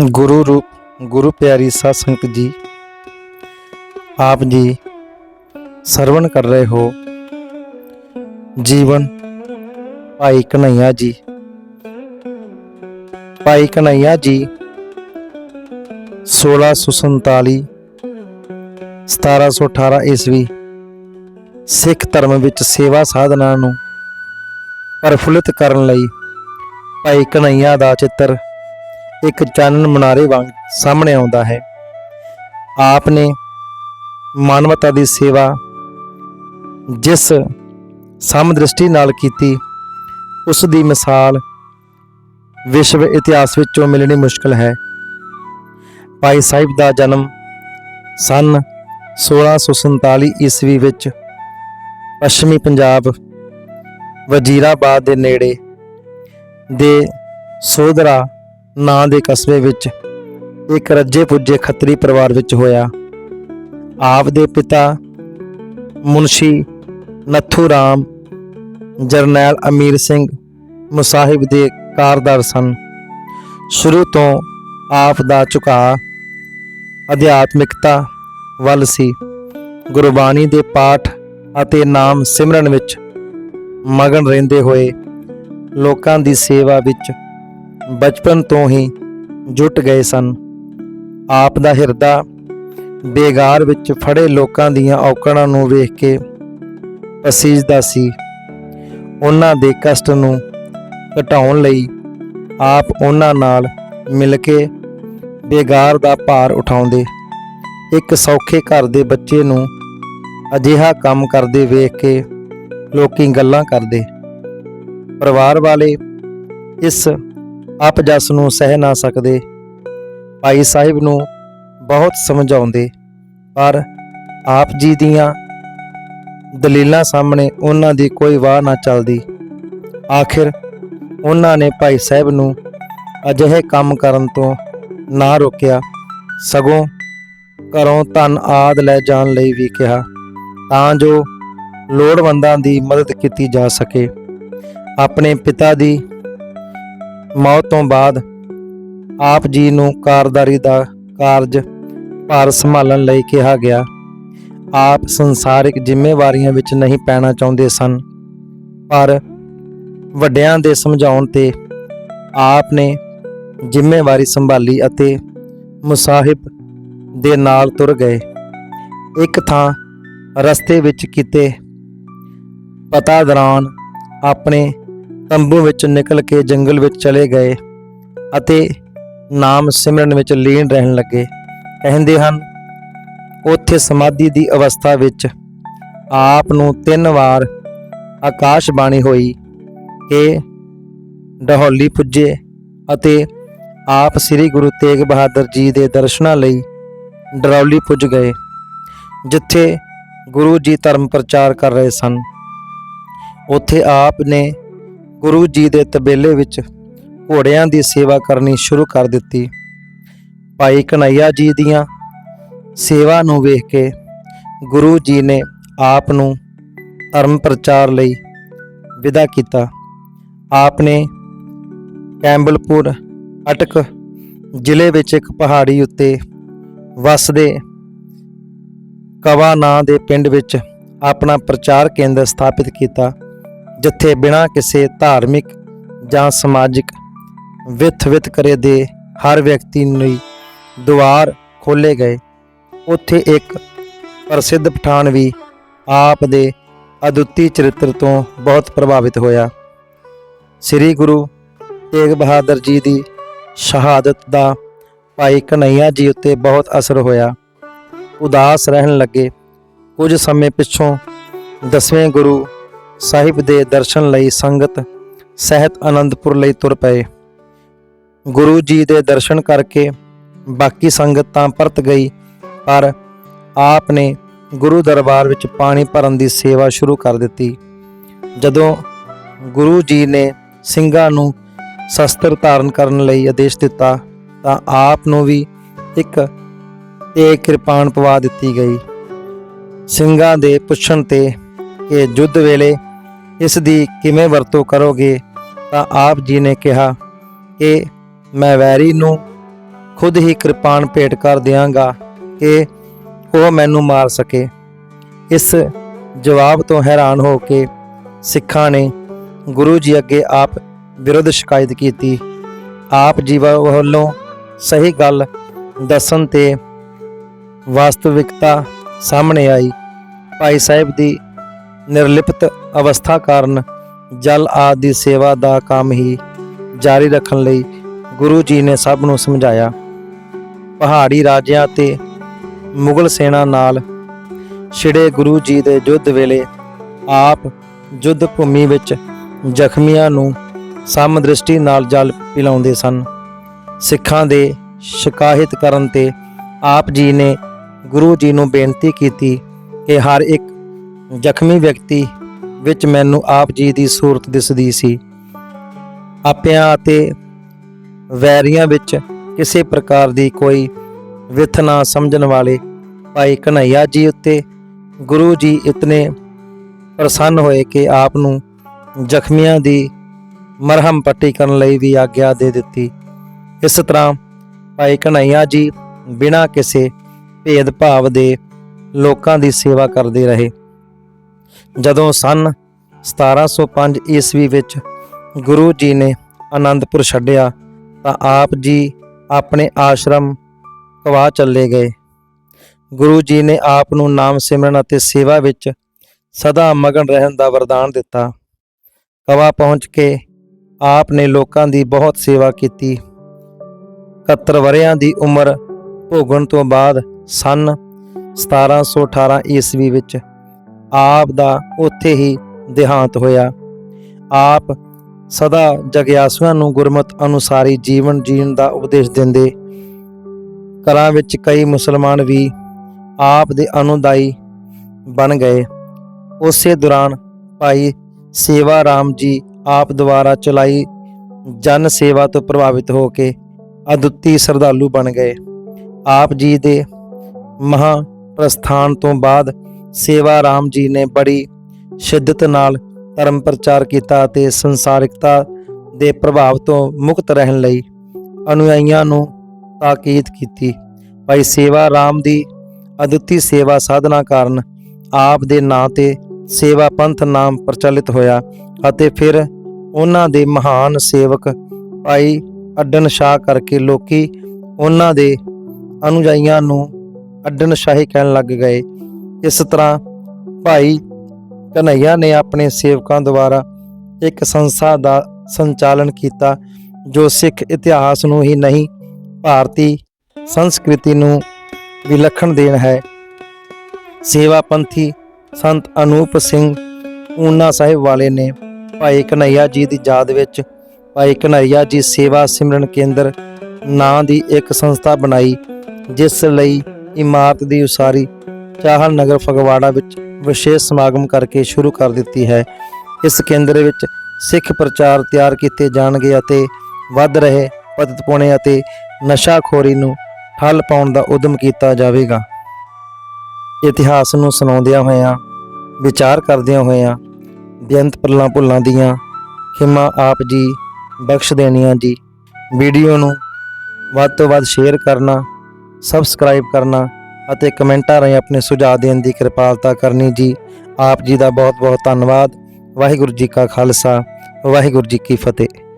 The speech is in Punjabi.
ਗੁਰੂ ਰੂਪ, ਗੁਰੂ ਪਿਆਰੀ ਸਾਧ ਸੰਗਤ ਜੀ, ਆਪ ਜੀ ਸਰਵਣ ਕਰ ਰਹੇ ਹੋ। ਜੀਵਨ ਭਾਈ ਕਨਈਆ ਜੀ। ਭਾਈ ਕਨਈਆ ਜੀ 1647 1718 ਈਸਵੀ ਸਿੱਖ ਧਰਮ ਵਿੱਚ ਸੇਵਾ ਸਾਧਨਾ ਨੂੰ ਪ੍ਰਫੁੱਲਿਤ ਕਰਨ ਲਈ ਭਾਈ ਕਨਈਆ ਦਾ ਚਿੱਤਰ ਇੱਕ ਚਾਨਣ ਮਨਾਰੇ ਵਾਂਗ ਸਾਹਮਣੇ ਆਉਂਦਾ ਹੈ। ਆਪ ਨੇ ਮਾਨਵਤਾ ਦੀ ਸੇਵਾ ਜਿਸ ਸਮਦ੍ਰਿਸ਼ਟੀ ਨਾਲ ਕੀਤੀ, ਉਸ ਦੀ ਮਿਸਾਲ ਵਿਸ਼ਵ ਇਤਿਹਾਸ ਵਿੱਚੋਂ ਮਿਲਣੀ ਮੁਸ਼ਕਲ ਹੈ। ਭਾਈ ਸਾਹਿਬ ਦਾ ਜਨਮ ਸਨ 1647 ਈਸਵੀ ਵਿੱਚ ਪੱਛਮੀ ਪੰਜਾਬ ਵਜੀਰਾਬਾਦ ਦੇ ਨੇੜੇ ਦੇ ਸੋਧਰਾ ਨਾਂ ਦੇ ਕਸਬੇ ਵਿੱਚ ਇੱਕ ਰੱਜੇ ਪੁੱਜੇ ਖੱਤਰੀ ਪਰਿਵਾਰ ਵਿੱਚ ਹੋਇਆ। ਆਪ ਦੇ ਪਿਤਾ ਮੁਨਸ਼ੀ ਨੱਥੂ ਰਾਮ, ਜਰਨੈਲ ਅਮੀਰ ਸਿੰਘ ਮੁਸਾਹਿਬ ਦੇ ਕਾਰਦਾਰ ਸਨ। ਸ਼ੁਰੂ ਤੋਂ ਆਪ ਦਾ ਝੁਕਾਅ ਅਧਿਆਤਮਿਕਤਾ ਵੱਲ ਸੀ। ਗੁਰਬਾਣੀ ਦੇ ਪਾਠ ਅਤੇ ਨਾਮ ਸਿਮਰਨ ਵਿੱਚ ਮਗਨ ਰਹਿੰਦੇ ਹੋਏ ਲੋਕਾਂ ਦੀ ਸੇਵਾ ਵਿੱਚ ਬਚਪਨ ਤੋਂ ਹੀ ਜੁਟ ਗਏ ਸਨ। ਆਪ ਦਾ ਹਿਰਦਾ ਬੇਗਾਰ ਵਿੱਚ ਫੜੇ ਲੋਕਾਂ ਦੀਆਂ ਔਕੜਾਂ ਨੂੰ ਵੇਖ ਕੇ ਪਸੀਜਦਾ ਸੀ। ਉਹਨਾਂ ਦੇ ਕਸ਼ਟ ਨੂੰ ਘਟਾਉਣ ਲਈ ਆਪ ਉਹਨਾਂ ਨਾਲ ਮਿਲ ਕੇ ਬੇਗਾਰ ਦਾ ਭਾਰ ਉਠਾਉਂਦੇ। ਇੱਕ ਸੌਖੇ ਘਰ ਦੇ ਬੱਚੇ ਨੂੰ ਅਜਿਹਾ ਕੰਮ ਕਰਦੇ ਵੇਖ ਕੇ ਲੋਕੀ ਗੱਲਾਂ ਕਰਦੇ। ਪਰਿਵਾਰ ਵਾਲੇ ਇਸ ਆਪ ਜਸ ਨੂੰ ਸਹਿ ਨਾ ਸਕਦੇ। ਭਾਈ ਸਾਹਿਬ ਨੂੰ ਬਹੁਤ ਸਮਝਾਉਂਦੇ, ਪਰ ਆਪ ਜੀ ਦੀਆਂ ਦਲੀਲਾਂ ਸਾਹਮਣੇ ਉਹਨਾਂ ਦੀ ਕੋਈ ਵਾਹ ਨਾ ਚੱਲਦੀ। ਆਖਿਰ ਉਹਨਾਂ ਨੇ ਭਾਈ ਸਾਹਿਬ ਨੂੰ ਅਜਿਹੇ ਕੰਮ ਕਰਨ ਤੋਂ ਨਾ ਰੋਕਿਆ। ਸਗੋਂ ਘਰੋਂ ਧਨ ਆਦ ਲੈ ਜਾਣ ਲਈ ਵੀ ਕਿਹਾ, ਤਾਂ ਜੋ ਲੋੜਵੰਦਾਂ ਦੀ ਮਦਦ ਕੀਤੀ ਜਾ ਸਕੇ। ਆਪਣੇ ਪਿਤਾ ਦੀ ਮੌਤ ਤੋਂ ਬਾਅਦ ਆਪ ਜੀ ਨੂੰ ਕਾਰਦਾਰੀ ਦਾ ਕਾਰਜ ਭਾਰ ਸੰਭਾਲਣ ਲਈ ਕਿਹਾ ਗਿਆ। ਆਪ ਸੰਸਾਰਿਕ ਜ਼ਿੰਮੇਵਾਰੀਆਂ ਵਿੱਚ ਨਹੀਂ ਪੈਣਾ ਚਾਹੁੰਦੇ ਸਨ, ਪਰ ਵੱਡਿਆਂ ਦੇ ਸਮਝਾਉਣ ਤੇ ਆਪ ਨੇ ਜ਼ਿੰਮੇਵਾਰੀ ਸੰਭਾਲੀ ਅਤੇ ਮੁਸਾਹਿਬ ਦੇ ਨਾਲ ਤੁਰ ਗਏ। ਇੱਕ ਥਾਂ ਰਸਤੇ ਵਿੱਚ ਕਿਤੇ ਪਤਾ ਦੌਰਾਨ ਆਪਣੇ ਤੰਬੂ ਵਿੱਚ ਨਿਕਲ ਕੇ ਜੰਗਲ ਵਿੱਚ ਚਲੇ ਗਏ ਅਤੇ ਨਾਮ ਸਿਮਰਨ ਵਿੱਚ ਲੀਨ ਰਹਿਣ ਲੱਗੇ। ਕਹਿੰਦੇ ਹਨ, ਉੱਥੇ ਸਮਾਧੀ ਦੀ ਅਵਸਥਾ ਵਿੱਚ ਆਪ ਨੂੰ ਤਿੰਨ ਵਾਰ ਆਕਾਸ਼ ਬਾਣੀ ਹੋਈ ਕਿ ਡਹੌਲੀ ਪੁੱਜੇ ਅਤੇ ਆਪ ਸ੍ਰੀ ਗੁਰੂ ਤੇਗ ਬਹਾਦਰ ਜੀ ਦੇ ਦਰਸ਼ਨਾਂ ਲਈ ਡਰੌਲੀ ਪੁੱਜ ਗਏ, ਜਿੱਥੇ ਗੁਰੂ ਜੀ ਧਰਮ ਪ੍ਰਚਾਰ ਕਰ ਰਹੇ ਸਨ। ਉੱਥੇ ਆਪ ਨੇ ਗੁਰੂ ਜੀ ਦੇ ਤਬੇਲੇ ਵਿੱਚ ਘੋੜਿਆਂ ਦੀ ਸੇਵਾ ਕਰਨੀ ਸ਼ੁਰੂ ਕਰ ਦਿੱਤੀ। ਭਾਈ ਕਨਈਆ ਜੀ ਦੀਆਂ ਸੇਵਾ ਨੂੰ ਵੇਖ ਕੇ ਗੁਰੂ ਜੀ ਨੇ ਆਪ ਨੂੰ ਧਰਮ ਪ੍ਰਚਾਰ ਲਈ ਵਿਦਾ ਕੀਤਾ। ਆਪ ਨੇ ਕੈਂਬਲਪੁਰ ਅਟਕ ਜ਼ਿਲ੍ਹੇ ਵਿੱਚ ਇੱਕ ਪਹਾੜੀ ਉੱਤੇ ਵਸਦੇ ਕਵਾ ਨਾਂ ਦੇ ਪਿੰਡ ਵਿੱਚ ਆਪਣਾ ਪ੍ਰਚਾਰ ਕੇਂਦਰ ਸਥਾਪਿਤ ਕੀਤਾ। ਜਿੱਥੇ ਬਿਨਾਂ ਕਿਸੇ ਧਾਰਮਿਕ ਜਾਂ ਸਮਾਜਿਕ ਵਿਥ ਵਿਤ ਕਰੇ ਦੇ ਹਰ ਵਿਅਕਤੀ ਲਈ ਦੁਆਰ ਖੋਲੇ ਗਏ, ਉੱਥੇ ਇੱਕ ਪ੍ਰਸਿੱਧ ਪਠਾਨ ਵੀ ਆਪ ਦੇ ਅਦੁੱਤੀ ਚਰਿੱਤਰ ਤੋਂ ਬਹੁਤ ਪ੍ਰਭਾਵਿਤ ਹੋਇਆ। ਸ੍ਰੀ ਗੁਰੂ ਤੇਗ ਬਹਾਦਰ ਜੀ ਦੀ ਸ਼ਹਾਦਤ ਦਾ ਭਾਈ ਕਨਈਆ ਜੀ ਉੱਤੇ ਬਹੁਤ ਅਸਰ ਹੋਇਆ। ਉਦਾਸ ਰਹਿਣ ਲੱਗੇ ਕੁਝ ਸਮੇਂ ਪਿੱਛੋਂ ਦਸਵੇਂ ਗੁਰੂ ਸਾਹਿਬ ਦੇ ਦਰਸ਼ਨ ਲਈ ਸੰਗਤ ਸਹਿਤ ਆਨੰਦਪੁਰ ਲਈ ਤੁਰ ਪਏ। ਗੁਰੂ ਜੀ ਦੇ ਦਰਸ਼ਨ ਕਰਕੇ ਬਾਕੀ ਸੰਗਤ ਤਾਂ ਪਰਤ ਗਈ, ਪਰ ਆਪ ਨੇ ਗੁਰੂ ਦਰਬਾਰ ਵਿੱਚ ਪਾਣੀ ਭਰਨ ਦੀ ਸੇਵਾ ਸ਼ੁਰੂ ਕਰ ਦਿੱਤੀ। ਜਦੋਂ ਗੁਰੂ ਜੀ ਨੇ ਸਿੰਘਾਂ ਨੂੰ ਸ਼ਸਤਰ ਧਾਰਨ ਕਰਨ ਲਈ ਆਦੇਸ਼ ਦਿੱਤਾ, ਤਾਂ ਆਪ ਨੂੰ ਵੀ ਇੱਕ ਤੇ ਕਿਰਪਾਨ ਪਵਾ ਦਿੱਤੀ ਗਈ। ਸਿੰਘਾਂ ਦੇ ਪੁੱਛਣ ਤੇ ਕਿ ਯੁੱਧ ਵੇਲੇ ਇਸ ਦੀ ਕਿਵੇਂ ਵਰਤੋਂ ਕਰੋਗੇ? ਤਾਂ ਆਪ ਜੀ ਨੇ ਕਿਹਾ ਕਿ ਮੈਂ ਵੈਰੀ ਨੂੰ ਖੁਦ ਹੀ ਕਿਰਪਾਨ ਭੇਟ ਕਰ ਦਿਆਂਗਾ ਕਿ ਉਹ ਮੈਨੂੰ ਮਾਰ ਸਕੇ। ਇਸ ਜਵਾਬ ਤੋਂ ਹੈਰਾਨ ਹੋ ਕੇ ਸਿੱਖਾਂ ਨੇ ਗੁਰੂ ਜੀ ਅੱਗੇ ਆਪ ਵਿਰੁੱਧ ਸ਼ਿਕਾਇਤ ਕੀਤੀ। ਆਪ ਜੀ ਵੱਲੋਂ ਸਹੀ ਗੱਲ ਦੱਸਣ ਤੇ ਵਾਸਤਵਿਕਤਾ ਸਾਹਮਣੇ ਆਈ। ਭਾਈ ਸਾਹਿਬ ਦੀ ਨਿਰਲਿਪਤ ਅਵਸਥਾ ਕਾਰਨ ਜਲ ਆਦਿ ਦੀ ਸੇਵਾ ਦਾ ਕੰਮ ਹੀ ਜਾਰੀ ਰੱਖਣ ਲਈ ਗੁਰੂ ਜੀ ਨੇ ਸਭ ਨੂੰ ਸਮਝਾਇਆ। ਪਹਾੜੀ ਰਾਜਿਆਂ ਤੇ ਮੁਗਲ ਸੈਨਾ ਨਾਲ ਛਿੜੇ ਗੁਰੂ ਜੀ ਦੇ ਯੁੱਧ ਵੇਲੇ ਆਪ ਯੁੱਧ ਭੂਮੀ ਵਿੱਚ ਜ਼ਖਮੀਆਂ ਨੂੰ ਸਮ ਦ੍ਰਿਸ਼ਟੀ ਨਾਲ ਜਲ ਪਿਲਾਉਂਦੇ ਸਨ। ਸਿੱਖਾਂ ਦੇ ਸ਼ਿਕਾਇਤ ਕਰਨ ਤੇ ਆਪ ਜੀ ਨੇ ਗੁਰੂ ਜੀ ਨੂੰ ਬੇਨਤੀ ਕੀਤੀ ਕਿ ਹਰ ਇੱਕ ਜ਼ਖਮੀ ਵਿਅਕਤੀ ਵਿੱਚ ਮੈਨੂੰ ਆਪ ਜੀ ਦੀ ਸੂਰਤ ਦਿਸਦੀ ਸੀ। ਆਪਿਆਂ ਅਤੇ ਵੈਰੀਆਂ ਵਿੱਚ ਕਿਸੇ ਪ੍ਰਕਾਰ ਦੀ ਕੋਈ ਵਿਥ ਨਾ ਸਮਝਣ ਵਾਲੇ ਭਾਈ ਕਨਈਆ ਜੀ ਉੱਤੇ ਗੁਰੂ ਜੀ ਇਤਨੇ ਪ੍ਰਸੰਨ ਹੋਏ ਕਿ ਆਪ ਨੂੰ ਜ਼ਖਮੀਆਂ ਦੀ ਮਰਹਮ ਪੱਟੀ ਕਰਨ ਲਈ ਵੀ ਆਗਿਆ ਦੇ ਦਿੱਤੀ। ਇਸ ਤਰ੍ਹਾਂ ਭਾਈ ਕਨਈਆ ਜੀ ਬਿਨਾਂ ਕਿਸੇ ਭੇਦਭਾਵ ਦੇ ਲੋਕਾਂ ਦੀ ਸੇਵਾ ਕਰਦੇ ਰਹੇ। ਜਦੋਂ ਸਨ 1705 ਈਸਵੀ ਵਿੱਚ ਗੁਰੂ ਜੀ ਨੇ ਆਨੰਦਪੁਰ ਛੱਡਿਆ, ਤਾਂ ਆਪ ਜੀ ਆਪਣੇ ਆਸ਼ਰਮ ਕਵਾ ਚੱਲੇ ਗਏ। ਗੁਰੂ ਜੀ ਨੇ ਆਪ ਨੂੰ ਨਾਮ ਸਿਮਰਨ ਅਤੇ ਸੇਵਾ ਵਿੱਚ ਸਦਾ ਮਗਨ ਰਹਿਣ ਦਾ ਵਰਦਾਨ ਦਿੱਤਾ। ਕਵਾ ਪਹੁੰਚ ਕੇ ਆਪ ਨੇ ਲੋਕਾਂ ਦੀ ਬਹੁਤ ਸੇਵਾ ਕੀਤੀ। 71 ਵਰਿਆਂ ਦੀ ਉਮਰ ਭੋਗਣ ਤੋਂ ਬਾਅਦ ਸਨ 1718 ਈਸਵੀ ਵਿੱਚ ਆਪ ਦਾ ਉੱਥੇ ਹੀ ਦੇਹਾਂਤ ਹੋਇਆ। ਆਪ ਸਦਾ ਜਗਿਆਸੂਆਂ ਨੂੰ ਗੁਰਮਤ ਅਨੁਸਾਰੀ ਜੀਵਨ ਜੀਣ ਦਾ ਉਪਦੇਸ਼ ਦਿੰਦੇ। ਘਰਾਂ ਵਿੱਚ ਕਈ ਮੁਸਲਮਾਨ ਵੀ ਆਪ ਦੇ ਅਨੁਦਾਈ ਬਣ ਗਏ। ਉਸੇ ਦੌਰਾਨ ਭਾਈ ਸੇਵਾ ਰਾਮ ਜੀ ਆਪ ਦੁਆਰਾ ਚਲਾਈ ਜਨ ਸੇਵਾ ਤੋਂ ਪ੍ਰਭਾਵਿਤ ਹੋ ਕੇ ਅਦੁੱਤੀ ਸ਼ਰਧਾਲੂ ਬਣ ਗਏ। ਆਪ ਜੀ ਦੇ ਮਹਾ ਪ੍ਰਸਥਾਨ ਤੋਂ ਬਾਅਦ ਸੇਵਾ ਰਾਮ ਜੀ ਨੇ ਬੜੀ ਸ਼ਿੱਦਤ ਨਾਲ ਧਰਮ ਪ੍ਰਚਾਰ ਕੀਤਾ ਅਤੇ ਸੰਸਾਰਿਕਤਾ ਦੇ ਪ੍ਰਭਾਵ ਤੋਂ ਮੁਕਤ ਰਹਿਣ ਲਈ ਅਨੁਯਾਈਆਂ ਨੂੰ ਤਾਕੀਦ ਕੀਤੀ। ਭਾਈ ਸੇਵਾ ਰਾਮ ਦੀ ਅਦੁੱਤੀ ਸੇਵਾ ਸਾਧਨਾ ਕਾਰਨ ਆਪ ਦੇ ਨਾਂ ਤੇ ਸੇਵਾ ਪੰਥ ਨਾਮ ਪ੍ਰਚਲਿਤ ਹੋਇਆ ਅਤੇ ਫਿਰ ਉਹਨਾਂ ਦੇ ਮਹਾਨ ਸੇਵਕ ਭਾਈ ਅੱਡਨ ਸ਼ਾਹ ਕਰਕੇ ਲੋਕੀ ਉਹਨਾਂ ਦੇ ਅਨੁਜਾਈਆਂ ਨੂੰ ਅੱਡਨ ਸ਼ਾਹੀ ਕਹਿਣ ਲੱਗ ਗਏ। ਇਸ ਤਰ੍ਹਾਂ ਭਾਈ ਕਨਈਆ ਨੇ ਆਪਣੇ ਸੇਵਕਾਂ ਦੁਆਰਾ ਇੱਕ ਸੰਸਥਾ ਦਾ ਸੰਚਾਲਨ ਕੀਤਾ, ਜੋ ਸਿੱਖ ਇਤਿਹਾਸ ਨੂੰ ਹੀ ਨਹੀਂ, ਭਾਰਤੀ ਸੰਸਕ੍ਰਿਤੀ ਨੂੰ ਵਿਲੱਖਣ ਦੇਣ ਹੈ। ਸੇਵਾ ਪੰਥੀ ਸੰਤ ਅਨੂਪ ਸਿੰਘ ਊਨਾ ਸਾਹਿਬ ਵਾਲੇ ਨੇ ਭਾਈ ਕਨਈਆ ਜੀ ਦੀ ਯਾਦ ਵਿੱਚ ਭਾਈ ਕਨਈਆ ਜੀ ਸੇਵਾ ਸਿਮਰਨ ਕੇਂਦਰ ਨਾਂ ਦੀ ਇੱਕ ਸੰਸਥਾ ਬਣਾਈ, ਜਿਸ ਲਈ ਇਮਾਰਤ ਦੀ ਉਸਾਰੀ ਚਾਹਲ ਨਗਰ ਫਗਵਾੜਾ ਵਿੱਚ ਵਿਸ਼ੇਸ਼ ਸਮਾਗਮ ਕਰਕੇ ਸ਼ੁਰੂ ਕਰ ਦਿੱਤੀ ਹੈ। ਇਸ ਕੇਂਦਰ ਵਿੱਚ ਸਿੱਖ ਪ੍ਰਚਾਰ ਤਿਆਰ ਕੀਤੇ ਜਾਣਗੇ ਅਤੇ ਵੱਧ ਰਹੇ ਪਤਿਤਪੁਣੇ ਅਤੇ ਨਸ਼ਾਖੋਰੀ ਨੂੰ ਠੱਲ ਪਾਉਣ ਦਾ ਉਦਮ ਕੀਤਾ ਜਾਵੇਗਾ। ਇਤਿਹਾਸ ਨੂੰ ਸੁਣਾਉਂਦਿਆਂ ਹੋਇਆਂ, ਵਿਚਾਰ ਕਰਦਿਆਂ ਹੋਇਆਂ, ਬੇਅੰਤ ਪੱਲਾਂ ਭੁੱਲਾਂ ਦੀਆਂ ਖਿਮਾ ਆਪ ਜੀ ਬਖਸ਼ ਦੇਣੀਆਂ ਜੀ। ਵੀਡੀਓ ਨੂੰ ਵੱਧ ਤੋਂ ਵੱਧ ਸ਼ੇਅਰ ਕਰਨਾ, ਸਬਸਕ੍ਰਾਈਬ ਕਰਨਾ ਅਤੇ ਕਮੈਂਟਾਂ ਰਾਹੀਂ ਆਪਣੇ ਸੁਝਾਅ ਦੇਣ ਦੀ ਕਿਰਪਾਲਤਾ ਕਰਨੀ ਜੀ। ਆਪ ਜੀ ਦਾ ਬਹੁਤ ਬਹੁਤ ਧੰਨਵਾਦ। ਵਾਹਿਗੁਰੂ ਜੀ ਕਾ ਖਾਲਸਾ। ਵਾਹਿਗੁਰੂ ਜੀ ਕੀ ਫਤਿਹ।